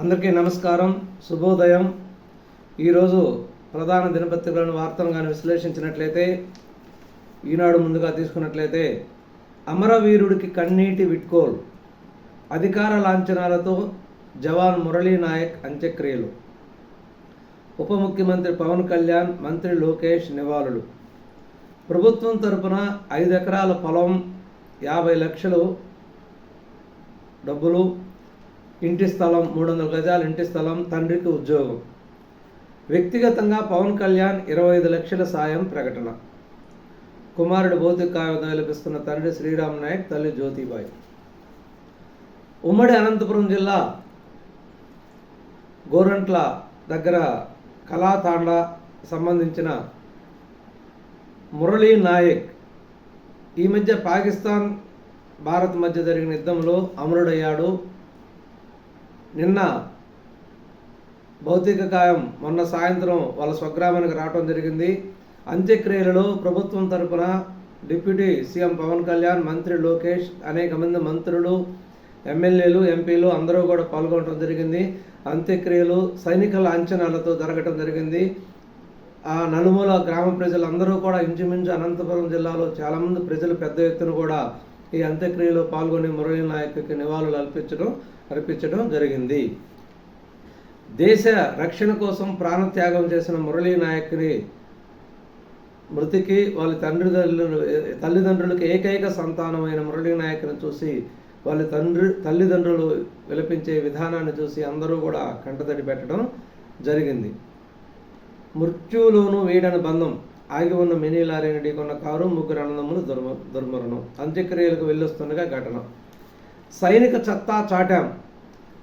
అందరికీ నమస్కారం శుభోదయం. ఈరోజు ప్రధాన దినపత్రికలను వార్తలను కానీ విశ్లేషించినట్లయితే ఈనాడు ముందుగా తీసుకున్నట్లయితే అమరవీరుడికి కన్నీటి విట్కోల్ అధికార లాంఛనాలతో జవాన్ మురళీ నాయక్ అంత్యక్రియలు. ఉప ముఖ్యమంత్రి పవన్ కళ్యాణ్ మంత్రి లోకేష్ నివాళులు. ప్రభుత్వం తరపున ఐదు ఎకరాల పొలం యాభై లక్షలు డబ్బులు ఇంటి స్థలం మూడు వందల గజాల ఇంటి స్థలం తండ్రికి ఉద్యోగం. వ్యక్తిగతంగా పవన్ కళ్యాణ్ ఇరవై ఐదు లక్షల సాయం ప్రకటన. కుమారుడు భౌతిక కాగితం వెలిపిస్తున్న తండ్రి శ్రీరామ్ నాయక్ తల్లి జ్యోతిబాయి. ఉమ్మడి అనంతపురం జిల్లా గోరంట్ల దగ్గర కళాతాండ సంబంధించిన మురళీ నాయక్. ఈ మధ్య పాకిస్తాన్ భారత్ మధ్య జరిగిన యుద్ధంలో అమరుడయ్యాడు. నిన్న భౌతిక కాయం మొన్న సాయంత్రం వాళ్ళ స్వగ్రామానికి రావడం జరిగింది. అంత్యక్రియలలో ప్రభుత్వం తరపున డిప్యూటీ సీఎం పవన్ కళ్యాణ్ మంత్రి లోకేష్ అనేక మంది మంత్రులు ఎమ్మెల్యేలు ఎంపీలు అందరూ కూడా పాల్గొనడం జరిగింది. అంత్యక్రియలు సైనికుల అంచనాలతో జరగటం జరిగింది. ఆ నలుమూల గ్రామ ప్రజలందరూ కూడా ఇంచుమించు అనంతపురం జిల్లాలో చాలామంది ప్రజలు పెద్ద ఎత్తున కూడా ఈ అంత్యక్రియలో పాల్గొని మురళీ నాయక్కి నివాళులు అర్పించడం అర్పించడం జరిగింది. దేశ రక్షణ కోసం ప్రాణత్యాగం చేసిన మురళీ నాయక్ని మృతికి వాళ్ళ తండ్రిదండ్రులు తల్లిదండ్రులకు ఏకైక సంతానమైన మురళీ నాయక్ని చూసి వాళ్ళ తండ్రి తల్లిదండ్రులు విలపించే విధానాన్ని చూసి అందరూ కూడా కంటతడి పెట్టడం జరిగింది. మృత్యువులోనూ వీడని బంధం ఆగి ఉన్న మినీ లారీని ఢీకొన్న కారు ముగ్గురు అన్నదమ్ములు దుర్మ దుర్మరణం అంత్యక్రియలకు వెళ్ళొస్తుండగా ఘటన. సైనిక చత్తా చాటాం.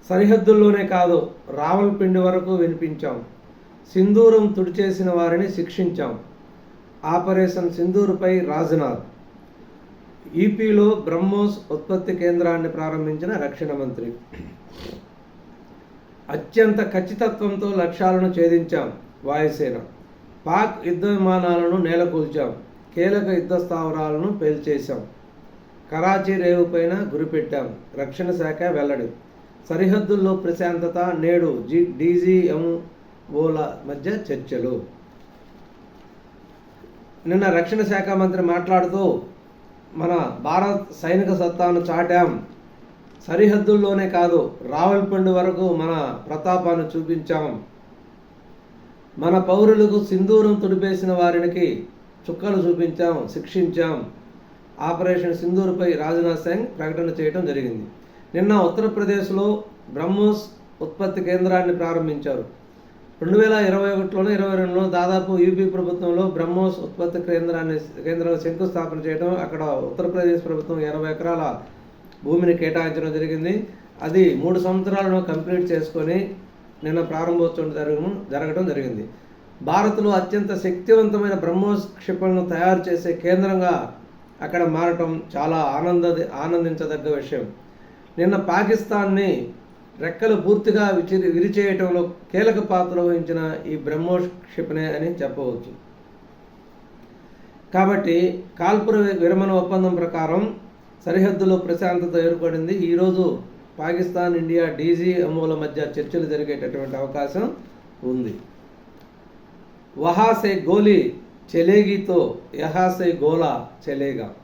సరిహద్దుల్లోనే కాదు రావల్పిండి వరకు వినిపించాం. సింధూరం తుడిచేసిన వారిని శిక్షించాం. ఆపరేషన్ సింధూరుపై రాజ్నాథ్. ఈపీలో బ్రహ్మోస్ ఉత్పత్తి కేంద్రాన్ని ప్రారంభించిన రక్షణ మంత్రి. అత్యంత ఖచ్చితత్వంతో లక్ష్యాలను ఛేదించాం వాయుసేన. పాక్ యుద్ధ విమానాలను నేలకూల్చాం. కీలక యుద్ధ స్థావరాలను పేల్చేశాం. కరాచీ రేవుపైన గురిపెట్టాం. రక్షణ శాఖ వెల్లడి. సరిహద్దుల్లో ప్రశాంతత నేడు జి డీజీఎంఓల మధ్య చర్చలు. నిన్న రక్షణ శాఖ మంత్రి మాట్లాడుతూ మన భారత్ సైనిక సత్తాను చాటాం. సరిహద్దుల్లోనే కాదు రావల్పిండి వరకు మన ప్రతాపాన్ని చూపించాం. మన పౌరులకు సింధూరం తుడిపేసిన వారికి చుక్కలు చూపించాం శిక్షించాం. ఆపరేషన్ సింధూర్పై రాజ్నాథ్ సింగ్ ప్రకటన చేయడం జరిగింది. నిన్న ఉత్తరప్రదేశ్లో బ్రహ్మోస్ ఉత్పత్తి కేంద్రాన్ని ప్రారంభించారు. రెండు వేల ఇరవై ఒకటిలోనే ఇరవై రెండులో దాదాపు యూపీ ప్రభుత్వంలో బ్రహ్మోస్ ఉత్పత్తి కేంద్రాన్ని కేంద్రంలో శంకుస్థాపన చేయడం అక్కడ ఉత్తరప్రదేశ్ ప్రభుత్వం ఇరవై ఎకరాల భూమిని కేటాయించడం జరిగింది. అది మూడు సంవత్సరాలను కంప్లీట్ చేసుకొని నిన్న ప్రారంభోత్సవం జరగడం జరగడం జరిగింది. భారత్లో అత్యంత శక్తివంతమైన బ్రహ్మోస్ క్షిపణులను తయారు చేసే కేంద్రంగా అక్కడ మారటం చాలా ఆనంద ఆనందించదగ్గ విషయం. నిన్న పాకిస్తాన్ని రెక్కలు పూర్తిగా విచిరి విరిచేయటంలో కీలక పాత్ర వహించిన ఈ బ్రహ్మోస్ క్షిపణి అని చెప్పవచ్చు. కాబట్టి కాల్పుర విరమణ ఒప్పందం ప్రకారం సరిహద్దులో ప్రశాంతత ఏర్పడింది. ఈరోజు పాకిస్తాన్ ఇండియా డీజీఎంఓల మధ్య చర్చలు జరిగేటటువంటి అవకాశం ఉంది. వహాసే గోలీ చెలేగితో యహాసే గోలా చెలేగా.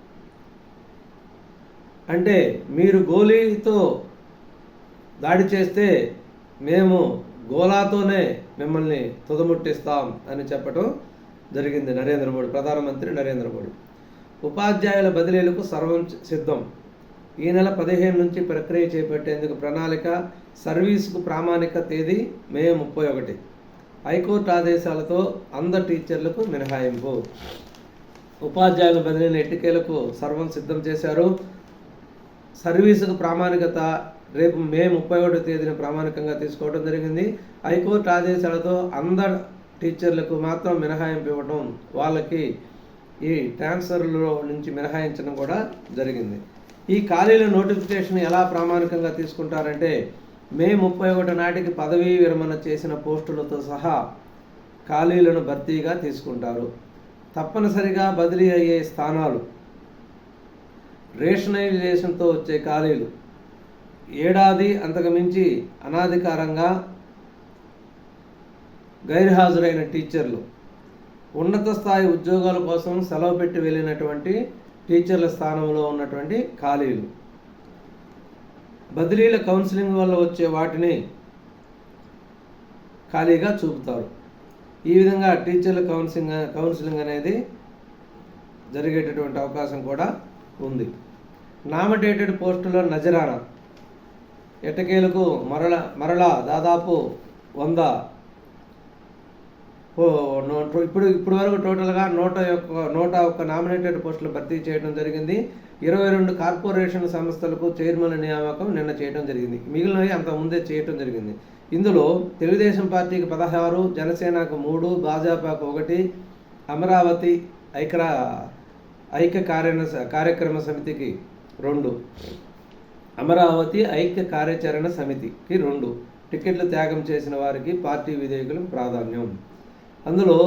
అంటే మీరు గోలీతో దాడి చేస్తే మేము గోలాతోనే మిమ్మల్ని తుదముట్టిస్తాం అని చెప్పటం జరిగింది నరేంద్ర మోడీ ప్రధానమంత్రి నరేంద్ర మోడీ. ఉపాధ్యాయుల బదిలీలకు సర్వం సిద్ధం. ఈ నెల పదిహేను నుంచి ప్రక్రియ చేపట్టేందుకు ప్రణాళిక సర్వీసుకు ప్రామాణిక తేదీ మే ముప్పై ఒకటి. హైకోర్టు ఆదేశాలతో అందరు టీచర్లకు మినహాయింపు. ఉపాధ్యాయుల బదిలీల ఎట్టికేలకు సర్వం సిద్ధం చేశారు. సర్వీసుకు ప్రామాణికత రేపు మే ముప్పై ఒకటో తేదీన ప్రామాణికంగా తీసుకోవడం జరిగింది. హైకోర్టు ఆదేశాలతో అందరు టీచర్లకు మాత్రం మినహాయింపు ఇవ్వడం వాళ్ళకి ఈ ట్రాన్స్ఫర్లో నుంచి మినహాయించడం కూడా జరిగింది. ఈ ఖాళీల నోటిఫికేషన్ ఎలా ప్రామాణికంగా తీసుకుంటారంటే మే ముప్పై ఒకటి నాటికి పదవీ విరమణ చేసిన పోస్టులతో సహా ఖాళీలను భర్తీగా తీసుకుంటారు. తప్పనిసరిగా బదిలీ అయ్యే స్థానాలు. రేషనలైజేషన్తో వచ్చే ఖాళీలు. ఏడాది అంతకుమించి అనాధికారంగా గైర్హాజరైన టీచర్లు. ఉన్నత స్థాయి ఉద్యోగాల కోసం సెలవు పెట్టి వెళ్ళినటువంటి టీచర్ల స్థానంలో ఉన్నటువంటి ఖాళీలు. బదిలీల కౌన్సిలింగ్ వల్ల వచ్చే వాటిని ఖాళీగా చూపుతారు. ఈ విధంగా టీచర్ల కౌన్సిలింగ్ కౌన్సిలింగ్ అనేది జరిగేటటువంటి అవకాశం కూడా ఉంది. నామినేటెడ్ పోస్టుల నజరానా ఎట్టకేలకు మరల మరలా దాదాపు వంద ఇప్పుడు ఇప్పుడు వరకు టోటల్గా నూట యొక్క నూట ఒక్క నామినేటెడ్ పోస్టులు భర్తీ చేయడం జరిగింది. ఇరవై రెండు కార్పొరేషన్ సంస్థలకు చైర్మన్ నియామకం నిన్న చేయడం జరిగింది. మిగిలినవి అంత ముందే చేయడం జరిగింది. ఇందులో తెలుగుదేశం పార్టీకి పదహారు జనసేనకు మూడు భాజపాకు ఒకటి అమరావతి ఐక్య ఐక్య కార్య కార్యక్రమ సమితికి రెండు అమరావతి ఐక్య కార్యాచరణ సమితికి రెండు. టికెట్లు త్యాగం చేసిన వారికి పార్టీ విధేయకులకు ప్రాధాన్యం. అందులో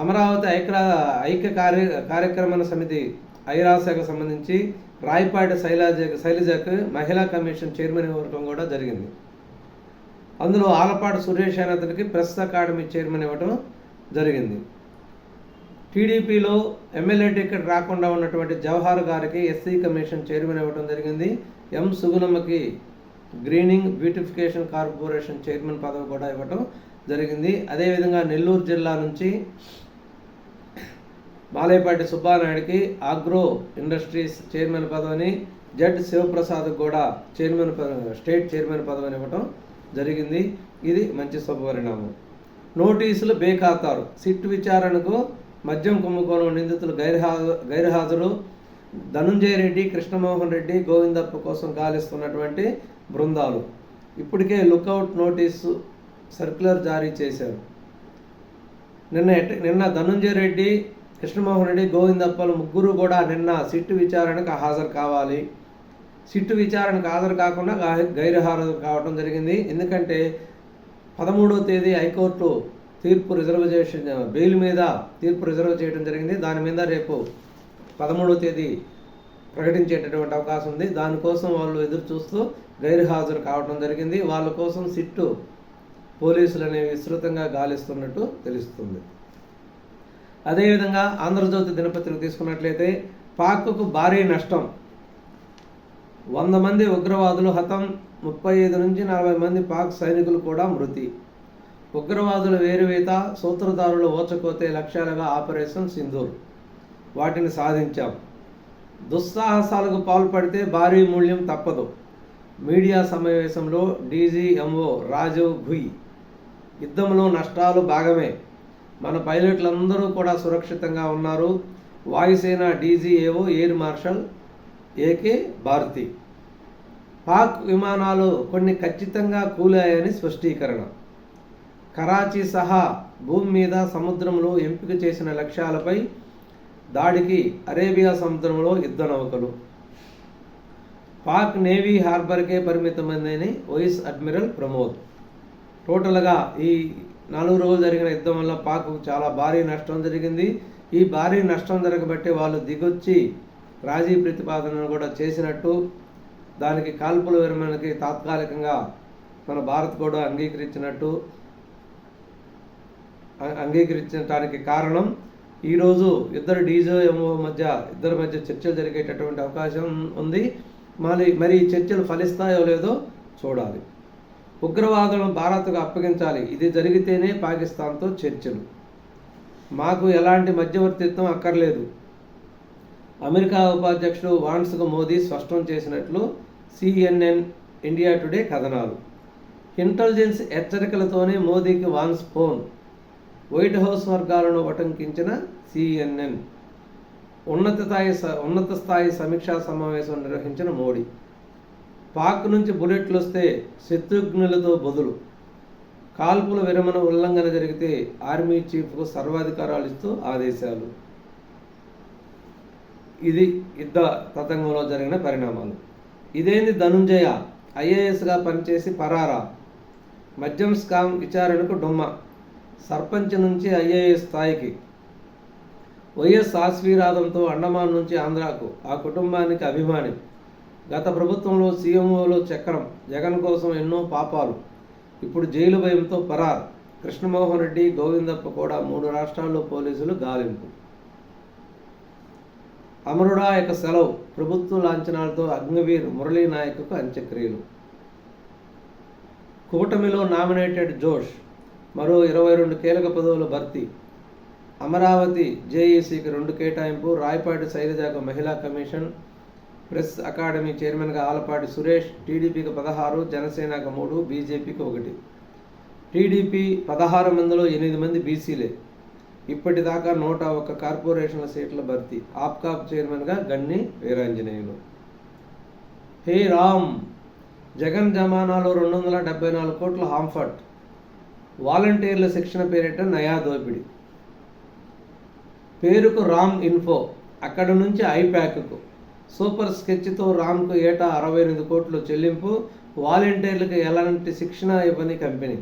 అమరావతి ఐక్య ఐక్య కార్య కార్యక్రమాల సమితి ఐరాసకు సంబంధించి రాయపాటి శైలజ శైలజకు మహిళా కమిషన్ చైర్మన్ ఇవ్వడం కూడా జరిగింది. అందులో ఆలపాటి సురేష్ అనే అతనికి ప్రెస్ అకాడమీ చైర్మన్ ఇవ్వడం జరిగింది. టీడీపీలో ఎమ్మెల్యే టికెట్ రాకుండా ఉన్నటువంటి జవహర్ గారికి ఎస్సీ కమిషన్ చైర్మన్ ఇవ్వడం జరిగింది. ఎం సుగుణమ్మకి గ్రీనింగ్ బ్యూటిఫికేషన్ కార్పొరేషన్ చైర్మన్ పదవి కూడా ఇవ్వడం జరిగింది. అదేవిధంగా నెల్లూరు జిల్లా నుంచి బాలేపాటి సుబ్బానాయుడికి ఆగ్రో ఇండస్ట్రీస్ చైర్మన్ పదవిని జడ్ శివప్రసాద్ కూడా చైర్మన్ స్టేట్ చైర్మన్ పదవిని ఇవ్వటం జరిగింది. ఇది మంచి శుభపరిణామం నోటీసులు బేఖాతారు. సిట్ విచారణకు మద్యం కుంభకోణం నిందితులు గైర్హాజరు గైర్హాజరు ధనుంజయ రెడ్డి కృష్ణమోహన్ రెడ్డి గోవిందప్ప కోసం గాలిస్తున్నటువంటి బృందాలు. ఇప్పటికే లుకౌట్ నోటీసు సర్క్యులర్ జారీ చేశారు. నిన్న నిన్న ధనుంజయ రెడ్డి కృష్ణమోహన్ రెడ్డి గోవిందప్పలు ముగ్గురు కూడా నిన్న సిట్టు విచారణకు హాజరు కావాలి. సిట్టు విచారణకు హాజరు కాకుండా గైర్హాజరు కావడం జరిగింది. ఎందుకంటే పదమూడవ తేదీ హైకోర్టు తీర్పు రిజర్వేషన్ బెయిల్ మీద తీర్పు రిజర్వ్ చేయడం జరిగింది. దాని మీద రేపు పదమూడవ తేదీ ప్రకటించేటటువంటి అవకాశం ఉంది. దానికోసం వాళ్ళు ఎదురు చూస్తూ గైర్హాజరు కావడం జరిగింది. వాళ్ళ కోసం సిట్టు పోలీసులు అనేవి విస్తృతంగా గాలిస్తున్నట్టు తెలుస్తుంది. అదేవిధంగా ఆంధ్రజ్యోతి దినపత్రిక తీసుకున్నట్లయితే పాక్కు భారీ నష్టం. వంద మంది ఉగ్రవాదులు హతం ముప్పై ఐదు నుంచి నలభై మంది పాక్ సైనికులు కూడా మృతి. ఉగ్రవాదుల వేరువేత సూత్రధారులు ఓచకోతే లక్ష్యాలుగా ఆపరేషన్ సింధూర్. వాటిని సాధించాం. దుస్సాహసాలకు పాల్పడితే భారీ మూల్యం తప్పదు. మీడియా సమావేశంలో డీజీఎంఓ రాజీవ్ భుయ్ యుద్ధంలో నష్టాలు భాగమే. మన పైలట్లందరూ కూడా సురక్షితంగా ఉన్నారు. వాయుసేన DGAO air marshal AK Bharati. Pak విమానాలు కొన్ని ఖచ్చితంగా కూలాయని స్పష్టీకరణ. కరాచీ సహా భూమి మీద సముద్రంలో ఎంపిక చేసిన లక్ష్యాలపై దాడికి అరేబియా సముద్రంలో యుద్ధ నౌకలు. పాక్ నేవీ హార్బర్కే పరిమితమైందని వైస్ అడ్మిరల్ ప్రమోద్. టోటల్గా ఈ నాలుగు రోజులు జరిగిన యుద్ధం వల్ల పాకు చాలా భారీ నష్టం జరిగింది. ఈ భారీ నష్టం జరగబట్టి వాళ్ళు దిగొచ్చి రాజీ ప్రతిపాదనను కూడా చేసినట్టు దానికి కాల్పుల విరమణకి తాత్కాలికంగా మన భారత్ కూడా అంగీకరించినట్టు అంగీకరించడానికి కారణం ఈరోజు ఇద్దరు డీజో ఎంఓ మధ్య ఇద్దరి మధ్య చర్చలు జరిగేటటువంటి అవకాశం ఉంది. మరి మరి చర్చలు ఫలిస్తాయో లేదో చూడాలి. ఉగ్రవాదులను భారత్కు అప్పగించాలి. ఇది జరిగితేనే పాకిస్తాన్తో చర్చలు. మాకు ఎలాంటి మధ్యవర్తిత్వం అక్కర్లేదు. అమెరికా ఉపాధ్యక్షుడు వాన్స్కు మోదీ స్పష్టం చేసినట్లు సిఎన్ఎన్ ఇండియా టుడే కథనాలు. ఇంటెలిజెన్స్ హెచ్చరికలతోనే మోదీకి వాన్స్ ఫోన్. వైట్ హౌస్ వర్గాలను ఉటంకించిన సిఎన్ఎన్. ఉన్నత స్థాయి ఉన్నత స్థాయి సమీక్షా సమావేశం నిర్వహించిన మోడీ. పాక్ నుంచి బుల్లెట్లు వస్తే శత్రుఘ్నులతో బదులు కాల్పుల విరమణ ఉల్లంఘన జరిగితే ఆర్మీ చీఫ్కు సర్వాధికారాలు ఇస్తూ ఆదేశాలు. ఇది యుద్ధ తతంగంలో జరిగిన పరిణామాలు. ఇదేంది ధనుంజయ? ఐఏఎస్గా పనిచేసి పరారా? మద్యం స్కామ్ విచారణకు డొమ్మ. సర్పంచ్ నుంచి ఐఏఎస్ స్థాయికి. వైఎస్ ఆశ్వీరాదంతో అండమాన్ నుంచి ఆంధ్రాకు. ఆ కుటుంబానికి అభిమాని. గత ప్రభుత్వంలో సీఎంఓలో చక్రం జగన్ కోసం ఎన్నో పాపాలు. ఇప్పుడు జైలు భయంతో పరార్. కృష్ణమోహన్ రెడ్డి గోవిందప్ప కూడా మూడు రాష్ట్రాల్లో పోలీసులు గాలింపు. అమరుడా యొక్క సెలవు. ప్రభుత్వ లాంఛనాలతో అగ్నివీర్ మురళీ నాయక్కు అంత్యక్రియలు. కూటమిలో నామినేటెడ్ జోష్. మరో ఇరవై రెండు కీలక పదవుల భర్తీ. అమరావతి జేఈసీకి రెండు కేటాయింపు. రాయపాటి శైలజాకు మహిళా కమిషన్. ప్రెస్ అకాడమీ చైర్మన్గా ఆలపాటి సురేష్ టీడీపీకి పదహారు జనసేనకు మూడు బీజేపీకి ఒకటి. టీడీపీ పదహారు మందిలో ఎనిమిది మంది బీసీలే. ఇప్పటిదాకా నూట ఒక్క కార్పొరేషన్ల సీట్ల భర్తీ. ఆప్కాప్ చైర్మన్గా గన్ని వీరాంజనేయులు. హే రామ్! జగన్ జమానాలో రెండు వందల డెబ్బై నాలుగు కోట్ల హాంఫర్ట్ వాలంటీర్ల శిక్షణ పేరిట నయా దోపిడి. పేరుకు రామ్ ఇన్ఫో. అక్కడ నుంచి ఐప్యాక్కు సూపర్ స్కెచ్తో రామ్కు ఏటా అరవై ఎనిమిది కోట్లు చెల్లింపు వాలంటీర్లకు ఎలాంటి శిక్షణ ఇవ్వని కంపెనీ.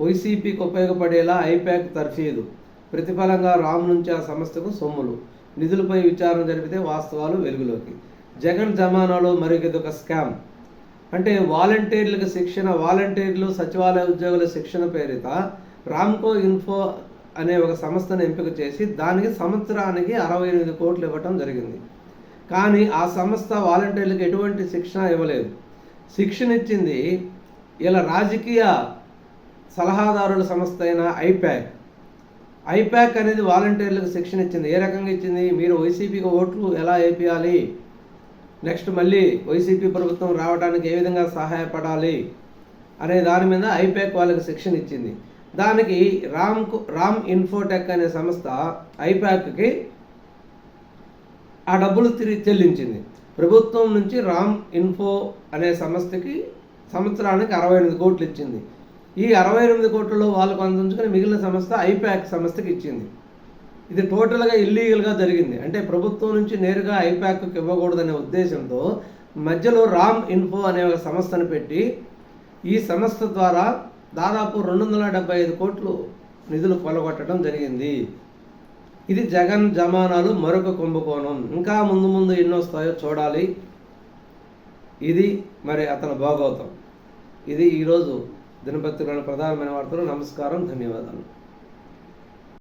వైసీపీకి ఉపయోగపడేలా ఐప్యాక్ తర్ఫీదు. ప్రతిఫలంగా రామ్ నుంచి ఆ సంస్థకు సొమ్ములు. నిధులపై విచారణ జరిపితే వాస్తవాలు వెలుగులోకి. జగన్ జమానాలో మరికొక స్కామ్. అంటే వాలంటీర్లకు శిక్షణ వాలంటీర్లు సచివాలయ ఉద్యోగుల శిక్షణ పేరిత రామ్కో ఇన్ఫో అనే ఒక సంస్థను ఎంపిక చేసి దానికి సంవత్సరానికి అరవై ఎనిమిది కోట్లు ఇవ్వటం జరిగింది. కానీ ఆ సంస్థ వాలంటీర్లకు ఎటువంటి శిక్షణ ఇవ్వలేదు. శిక్షణ ఇచ్చింది ఇలా రాజకీయ సలహాదారుల సంస్థ అయిన ఐప్యాక్ ఐప్యాక్ అనేది వాలంటీర్లకు శిక్షణ ఇచ్చింది ఏ రకంగా ఇచ్చింది? మీరు వైసీపీకి ఓట్లు ఎలా వేపియాలి నెక్స్ట్ మళ్ళీ వైసీపీ ప్రభుత్వం రావడానికి ఏ విధంగా సహాయపడాలి? అనే దాని మీద ఐప్యాక్ వాళ్ళకి శిక్షణ ఇచ్చింది దానికి రామ్ రామ్ ఇన్ఫోటెక్ అనే సంస్థ ఐప్యాక్కి ఆ డబ్బులు తిరిగి చెల్లించింది. ప్రభుత్వం నుంచి రామ్ ఇన్ఫో అనే సంస్థకి సంవత్సరానికి అరవై ఎనిమిది కోట్లు ఇచ్చింది. ఈ అరవై ఎనిమిది కోట్లలో వాళ్ళకు అందించుకుని మిగిలిన సంస్థ ఐప్యాక్ సంస్థకి ఇచ్చింది. ఇది టోటల్గా ఇల్లీగల్గా జరిగింది. అంటే ప్రభుత్వం నుంచి నేరుగా ఐప్యాక్కి ఇవ్వకూడదనే ఉద్దేశంతో మధ్యలో రామ్ ఇన్ఫో అనే ఒక సంస్థను పెట్టి ఈ సంస్థ ద్వారా దాదాపు రెండు వందల డెబ్బై ఐదు కోట్లు నిధులు కొలగొట్టడం జరిగింది. ఇది జగన్ జమానాలు మరొక కుంభకోణం. ఇంకా ముందు ముందు ఎన్నో వస్తాయో చూడాలి. ఇది మరి అతని భాగవతం ఇది ఈరోజు దినపత్రికలోని ప్రధానమైన వార్తలు. నమస్కారం ధన్యవాదాలు.